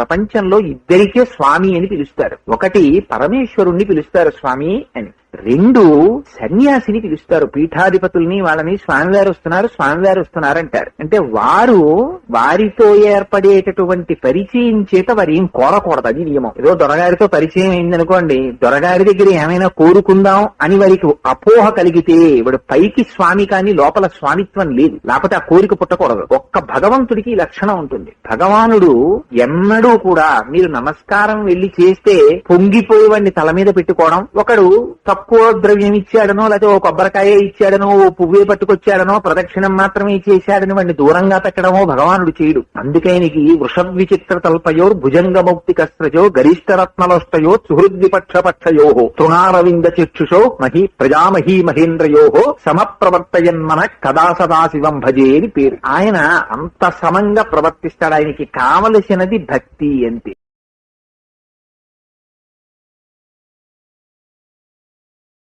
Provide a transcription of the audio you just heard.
ప్రపంచంలో ఇద్దరికే స్వామి అని పిలుస్తారు. ఒకటి పరమేశ్వరుణ్ణి పిలుస్తారు స్వామి అని. రెండు సన్యాసిని పిలుస్తారు. పీఠాధిపతుల్ని వాళ్ళని స్వామివారు వస్తున్నారు స్వామివారు వస్తున్నారు అంటారు అంటే వారు వారితో ఏర్పడేటటువంటి పరిచయం చేత వారు ఏం కోరకూడదు అది నియమం. ఏదో దొరగారితో పరిచయం అయిందనుకోండి దొరగారి దగ్గర ఏమైనా కోరుకుందాం అని వారికి అపోహ కలిగితే వాడు పైకి స్వామి కానీ లోపల స్వామిత్వం లేదు. లేకపోతే ఆ కోరిక పుట్టకూడదు. ఒక్క భగవంతుడికి లక్షణం ఉంటుంది. భగవానుడు ఎన్నడూ కూడా మీరు నమస్కారం వెళ్ళి చేస్తే పొంగిపోయి వాడిని తల మీద పెట్టుకోవడం ఒకడు తక్కువ ద్రవ్యం ఇచ్చాడనో లేకపోతే ఓ కొబ్బరికాయ ఇచ్చాడనో ఓ పువ్వే పట్టుకొచ్చాడనో ప్రదక్షిణం మాత్రమే చేశాడని వాడిని దూరంగా పెట్టడమో భగవానుడు చేయడు. అందుకైనకి వృషభ్ విచిత్ర తల్పయోర్ భుజంగ మౌక్తి కస్త్రజో గరిష్ట రత్నలోష్టయో సుహృద్విపక్షపక్షయో తృణారవింద చక్షుషో మహి ప్రజామహీ మహేంద్రయో సమప్రవర్తయన్మన కదా సదాశివం భజే అని పేరు. ఆయన అంత సమంగా ప్రవర్తిస్తాడు. ఆయనకి కావలసినది భక్తి అంతే